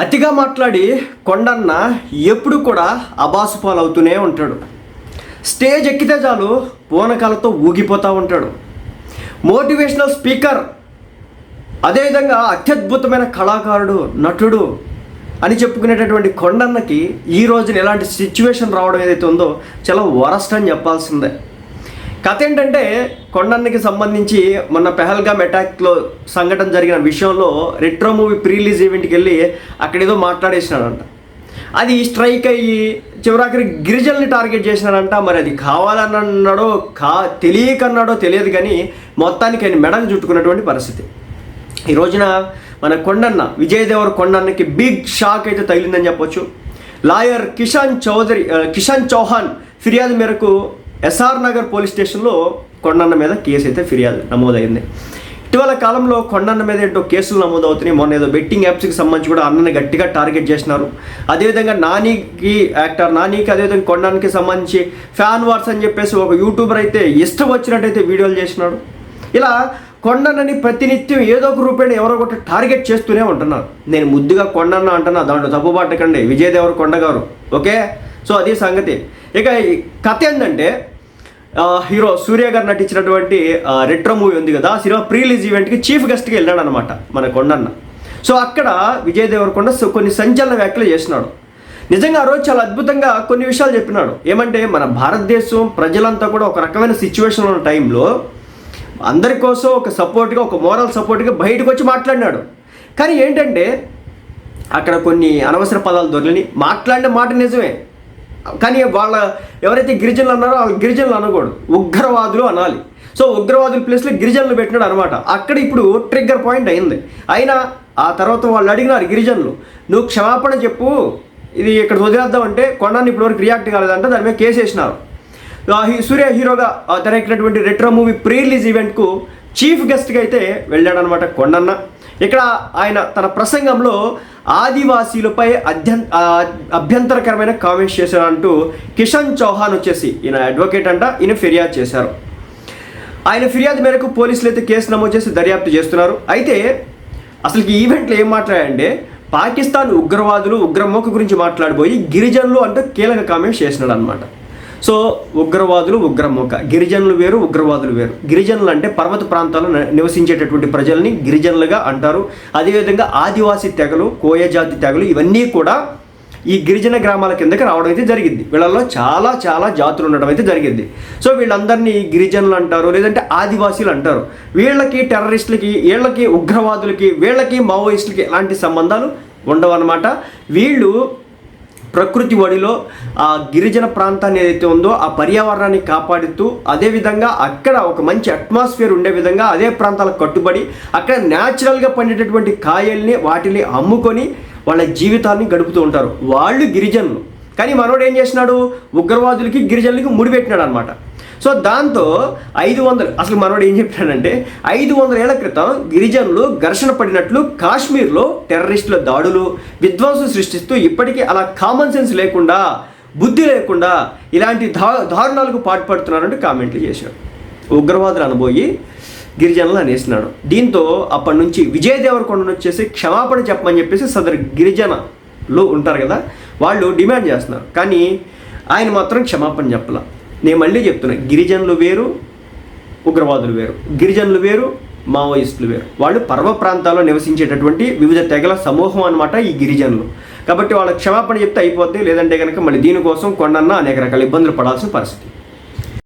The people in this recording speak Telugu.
అతిగా మాట్లాడి కొండన్న ఎప్పుడు కూడా అబాసు పాలవుతూనే ఉంటాడు. స్టేజ్ ఎక్కితే చాలు పూనకాలతో ఊగిపోతూ ఉంటాడు. మోటివేషనల్ స్పీకర్ అదేవిధంగా అత్యద్భుతమైన కళాకారుడు నటుడు అని చెప్పుకునేటటువంటి కొండన్నకి ఈ రోజున ఎలాంటి సిచ్యువేషన్ రావడం ఏదైతే ఉందో చాలా వరస్ట్ అని చెప్పాల్సిందే. కథ ఏంటంటే కొండన్నకి సంబంధించి మొన్న పెహల్గామ్ అటాక్లో సంఘటన జరిగిన విషయంలో రెట్రో మూవీ ప్రీ రిలీజ్ ఈవెంట్కి వెళ్ళి అక్కడ ఏదో మాట్లాడేసినాడంట. అది స్ట్రైక్ అయ్యి చివరాఖరి గిరిజనుల్ని టార్గెట్ చేసినాడంట. మరి అది కావాలన్నాడో అన్నాడో కా తెలియకన్నాడో తెలియదు కానీ మొత్తానికి ఆయన మెడలు చుట్టుకున్నటువంటి పరిస్థితి. ఈ రోజున మన కొండన్న విజయ్ దేవర్ కొండన్నకి బిగ్ షాక్ అయితే తగిలిందని చెప్పొచ్చు. లాయర్ కిషాన్ చౌదరి కిషాన్ చౌహాన్ ఫిర్యాదు మేరకు ఎస్ఆర్ నగర్ పోలీస్ స్టేషన్లో కొండన్న మీద కేసు అయితే ఫిర్యాదు నమోదైంది. ఇటీవల కాలంలో కొండన్న మీద ఏంటో కేసులు నమోదవుతున్నాయి. మొన్న ఏదో బెట్టింగ్ యాప్స్కి సంబంధించి కూడా అన్నని గట్టిగా టార్గెట్ చేసినారు. అదేవిధంగా నానికి యాక్టర్ నానికి అదేవిధంగా కొండన్నకి సంబంధించి ఫ్యాన్ వార్స్ అని చెప్పేసి ఒక యూట్యూబర్ అయితే ఇష్టం వచ్చినట్టయితే వీడియోలు చేసినాడు. ఇలా కొండన్నని ప్రతినిత్యం ఏదో ఒక రూపేణ ఎవరో ఒకటి టార్గెట్ చేస్తూనే ఉంటున్నారు. నేను ముద్దుగా కొండన్న అంటున్నా దాంట్లో తప్పు పట్టకండి. విజయ్ కొండ గారు. ఓకే? సో అది సంగతి. ఇక కథ ఏంటంటే హీరో సూర్య గారు నటించినటువంటి రెట్రో మూవీ ఉంది కదా సినిమా ప్రీలీజ్ ఈవెంట్కి చీఫ్ గెస్ట్కి వెళ్ళాడు అనమాట మన కొండన్న. సో అక్కడ విజయ్ దేవరకొండ సో కొన్ని సంచలన వ్యాఖ్యలు చేసినాడు నిజంగా ఆ రోజు చాలా అద్భుతంగా కొన్ని విషయాలు చెప్పినాడు. ఏమంటే మన భారతదేశం ప్రజలంతా కూడా ఒక రకమైన సిచ్యువేషన్ ఉన్న టైంలో అందరి కోసం ఒక సపోర్ట్గా ఒక మోరల్ సపోర్ట్గా బయటకు వచ్చి మాట్లాడినాడు. కానీ ఏంటంటే అక్కడ కొన్ని అనవసర పదాలు దొరికినాయి. మాట్లాడిన మాట నిజమే. కానీ వాళ్ళ ఎవరైతే గిరిజనులు అన్నారో వాళ్ళు గిరిజనులు అనకూడదు. ఉగ్రవాదులు అనాలి. సో ఉగ్రవాదుల ప్లేస్లో గిరిజనులు పెట్టినాడు అనమాట అక్కడ ఇప్పుడు ట్రిగ్గర్ పాయింట్ అయింది. అయినా ఆ తర్వాత వాళ్ళు అడిగినారు గిరిజనులు నువ్వు క్షమాపణ చెప్పు. ఇది ఇక్కడ వదిలేద్దామంటే కొండాన్ని ఇప్పటివరకు రియాక్ట్ కాలేదంటే. దాని మీద కేసు వేసినారు. ఆ హీ- సూర్య హీరోగా ఆ రెట్రో మూవీ ప్రీ రిలీజ్ ఈవెంట్కు చీఫ్ గెస్ట్గా అయితే వెళ్ళాడనమాట కొండన్న ఇక్కడ ఆయన తన ప్రసంగంలో ఆదివాసీలపై అధ్యం అభ్యంతరకరమైన కామెంట్స్ చేశారు అంటూ కిషన్ చౌహాన్ వచ్చేసి ఈయన అడ్వకేట్ అంట ఈయన ఫిర్యాదు చేశారు. ఆయన ఫిర్యాదు మేరకు పోలీసులు అయితే కేసు నమోదు చేసి దర్యాప్తు చేస్తున్నారు. అయితే అసలు ఈ ఈవెంట్లో ఏం మాట్లాడంటే పాకిస్తాన్ ఉగ్రవాదులు ఉగ్రమోక గురించి మాట్లాడిపోయి గిరిజనులు అంటూ కీలక కామెంట్స్ చేసినాడు అనమాట సో ఉగ్రవాదులు ఉగ్రమూక గిరిజనులు వేరు ఉగ్రవాదులు వేరు. గిరిజనులు అంటే పర్వత ప్రాంతాల్లో నివసించేటటువంటి ప్రజల్ని గిరిజనులుగా అంటారు. అదేవిధంగా ఆదివాసీ తెగలు కోయ జాతి తెగలు ఇవన్నీ కూడా ఈ గిరిజన గ్రామాల కిందకి రావడం అయితే జరిగింది. వీళ్ళల్లో చాలా చాలా జాతులు ఉండడం అయితే జరిగింది. సో వీళ్ళందరినీ గిరిజనులు అంటారు లేదంటే ఆదివాసీలు అంటారు. వీళ్ళకి టెర్రరిస్టులకి వీళ్ళకి ఉగ్రవాదులకి వీళ్ళకి మావోయిస్టులకి ఎలాంటి సంబంధాలు ఉండవు అనమాట వీళ్ళు ప్రకృతి ఒడిలో ఆ గిరిజన ప్రాంతాన్ని ఏదైతే ఉందో ఆ పర్యావరణాన్ని కాపాడుతూ అదేవిధంగా అక్కడ ఒక మంచి అట్మాస్ఫియర్ ఉండే విధంగా అదే ప్రాంతాలకు కట్టుబడి అక్కడ న్యాచురల్గా పండేటటువంటి కాయల్ని వాటిని అమ్ముకొని వాళ్ళ జీవితాన్ని గడుపుతూ ఉంటారు. వాళ్ళు గిరిజనులు. కానీ మనోడు ఏం చేసినాడు ఉగ్రవాదులకి గిరిజనులకి ముడిపెట్టినాడు అనమాట సో దాంతో ఐదు వందలు. అసలు మనవాడు ఏం చెప్పాడంటే ఐదు వందల ఏళ్ళ క్రితం గిరిజనులు ఘర్షణ పడినట్లు కాశ్మీర్లో టెర్రరిస్టుల దాడులు విధ్వంసం సృష్టిస్తూ ఇప్పటికీ అలా కామన్ సెన్స్ లేకుండా బుద్ధి లేకుండా ఇలాంటి దా దారుణాలకు పాటుపడుతున్నారంటూ కామెంట్లు చేశాడు. ఉగ్రవాదులు అనబోయి గిరిజనులు అనేసినాడు దీంతో అప్పటి నుంచి విజయ్ దేవరకొండను వచ్చేసి క్షమాపణ చెప్పమని చెప్పేసి సదరు గిరిజనలు ఉంటారు కదా వాళ్ళు డిమాండ్ చేస్తున్నారు. కానీ ఆయన మాత్రం క్షమాపణ చెప్పాల. నేను మళ్ళీ చెప్తున్నా గిరిజనులు వేరు ఉగ్రవాదులు వేరు. గిరిజనులు వేరు మావోయిస్టులు వేరు. వాళ్ళు పర్వ ప్రాంతాల్లో నివసించేటటువంటి వివిధ తెగల సమూహం అన్నమాట ఈ గిరిజనులు. కాబట్టి వాళ్ళ క్షమాపణ చెప్తే అయిపోద్ది లేదంటే కనుక మళ్ళీ దీనికోసం కొండన్న అనేక రకాల ఇబ్బందులు పడాల్సిన పరిస్థితి.